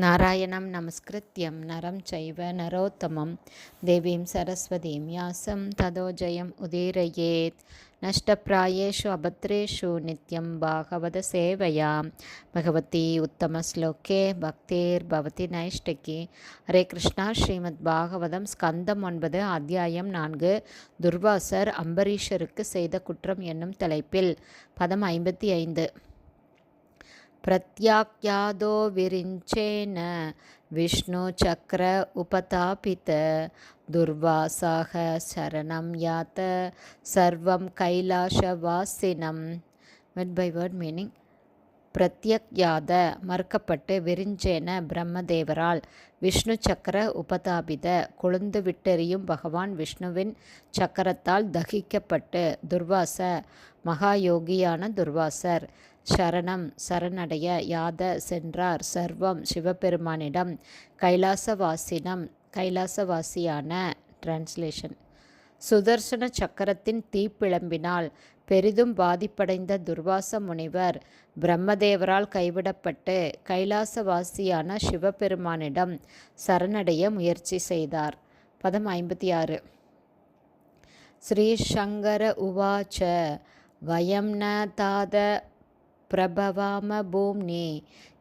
நாராயணம் நமஸ்கிருத்தியம் நரம் சைவ நரோத்தமம். தேவீம் சரஸ்வதீம் யாசம் ததோஜயம் உதீரயேத். நஷ்டப்பிராயேஷு அபத்ரேஷு நித்யம் பாகவத சேவையா பகவதி உத்தமஸ்லோகே பக்தேர் பவதி நைஷ்டகி. ஹரே கிருஷ்ணா ஸ்ரீமத் பாகவதம் ஸ்கந்தம் ஒன்பது அத்தியாயம் நான்கு. துர்வாசர் அம்பரீஷருக்கு செய்த குற்றம் என்னும் தலைப்பில் பதம் ஐம்பத்தி ஐந்து. प्रत्याख्यादो विरिञ्चेन विष्णुचक्र उपतापित दुर्वासाः शरणं यात सर्वं कैलाशवासिनं वेड् बै वर्ड् मीनिङ्ग् பிரத்யக்யாத மறுக்கப்பட்டு விரிஞ்சேன பிரம்மதேவரால். விஷ்ணு சக்கர உபதாபித கொழுந்து விட்டெறியும் பகவான் விஷ்ணுவின் சக்கரத்தால் தகிக்கப்பட்டு துர்வாச மகாயோகியான துர்வாசர். சரணம் சரணடைய யாத சென்றார் சர்வம் சிவபெருமானிடம். கைலாசவாசினம் கைலாசவாசியான டிரான்ஸ்லேஷன் சுதர்சன சக்கரத்தின் தீப்பிழம்பினால் பெரிதும் பாதிப்படைந்த துர்வாச முனிவர் பிரம்மதேவரால் கைவிடப்பட்டு கைலாசவாசியான சிவபெருமானிடம் சரணடைய முயற்சி செய்தார். பதம் ஐம்பத்தி ஆறு. ஸ்ரீசங்கர உவாச்ச வயம் ந தாத பிரபவாம பூம்னி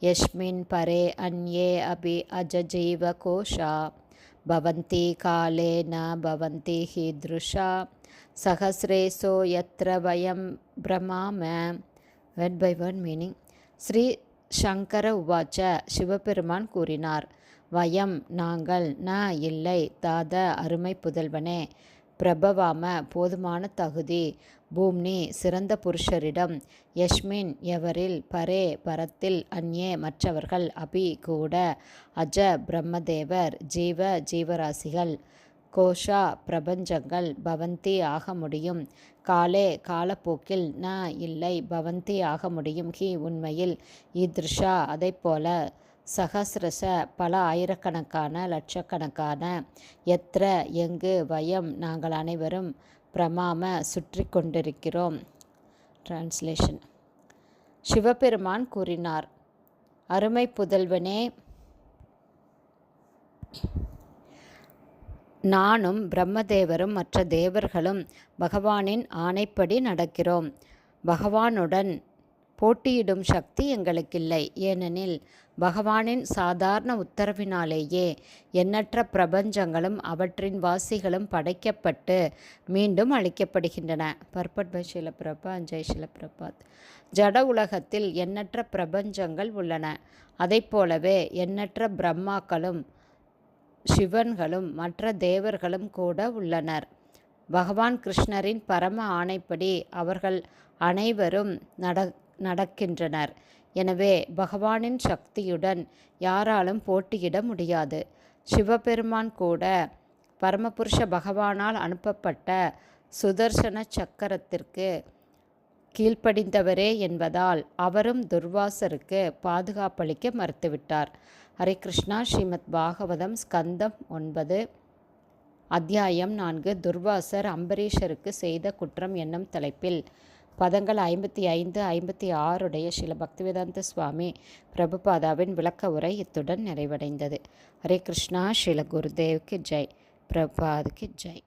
யஸ்மின் பரே அன்யே அபி அஜஜீவ கோஷா भवन्ति काले न भवन्ति हीदृशा सहस्रेशो यत्र वयं भ्रमाम word by word meaning Shri Shankara உவாச்ச சிவபெருமான் கூறினார் வயம் நாங்கள் ந இல்லை தாத அருமை புதல்வனே பிரபவாம போதுமான தகுதி. பூம்னி சிறந்த புருஷரிடம். யஷ்மின் எவரில் பரே பரத்தில் அந்யே மற்றவர்கள் அபி கூட. அஜ பிரம்மதேவர் ஜீவ ஜீவராசிகள். கோஷா பிரபஞ்சங்கள் பவந்தி ஆக முடியும். காலே காலப்போக்கில் ந இல்லை பவந்தி ஆக முடியும். ஹி உண்மையில் இத்ருஷா அதை போல சகசிரச பல ஆயிரக்கணக்கான லட்சக்கணக்கான எத்திர எங்கு வயம் நாங்கள் அனைவரும் பிரமாம சுற்றி கொண்டிருக்கிறோம். டிரான்ஸ்லேஷன் சிவபெருமான் கூறினார் அருமை புதல்வனே நானும் பிரம்மதேவரும் மற்ற தேவர்களும் பகவானின் ஆணைப்படி நடக்கிறோம். பகவானுடன் போட்டியிடும் சக்தி எங்களுக்கில்லை. ஏனெனில் பகவானின் சாதாரண உத்தரவினாலேயே எண்ணற்ற பிரபஞ்சங்களும் அவற்றின் வாசிகளும் படைக்கப்பட்டு மீண்டும் அளிக்கப்படுகின்றன. பர்பட் பை ஷிலப்பிரபா ஜெய் ஷிலப்பிரபாத். ஜட உலகத்தில் எண்ணற்ற பிரபஞ்சங்கள் உள்ளன. அதை போலவே எண்ணற்ற பிரம்மாக்களும் சிவன்களும் மற்ற தேவர்களும் கூட உள்ளனர். பகவான் கிருஷ்ணரின் பரம ஆணைப்படி அவர்கள் அனைவரும் நட நடக்கின்றனர். எனவே பகவானின் சக்தியுடன் யாராலும் போட்டியிட முடியாது. சிவபெருமான் கூட பரமபுருஷ பகவானால் அனுப்பப்பட்ட சுதர்சன சக்கரத்திற்கு கீழ்ப்படிந்தவரே என்பதால் அவரும் துர்வாசருக்கு பாதுகாப்பளிக்க மறுத்துவிட்டார். ஹரே கிருஷ்ணா. ஸ்ரீமத் பாகவதம் ஸ்கந்தம் ஒன்பது அத்தியாயம் நான்கு. துர்வாசர் அம்பரீஷருக்கு செய்த குற்றம் என்னும் தலைப்பில் பதங்கள் ஐம்பத்தி ஐந்து ஐம்பத்தி ஆறுடைய சில பக்திவேதாந்த சுவாமி பிரபுபாதாவின் விளக்க உரை இத்துடன் நிறைவடைந்தது. ஹரே கிருஷ்ணா ஸ்ரீல குருதேவ்க்கு ஜெய். பிரபாதுக்கு ஜெய்.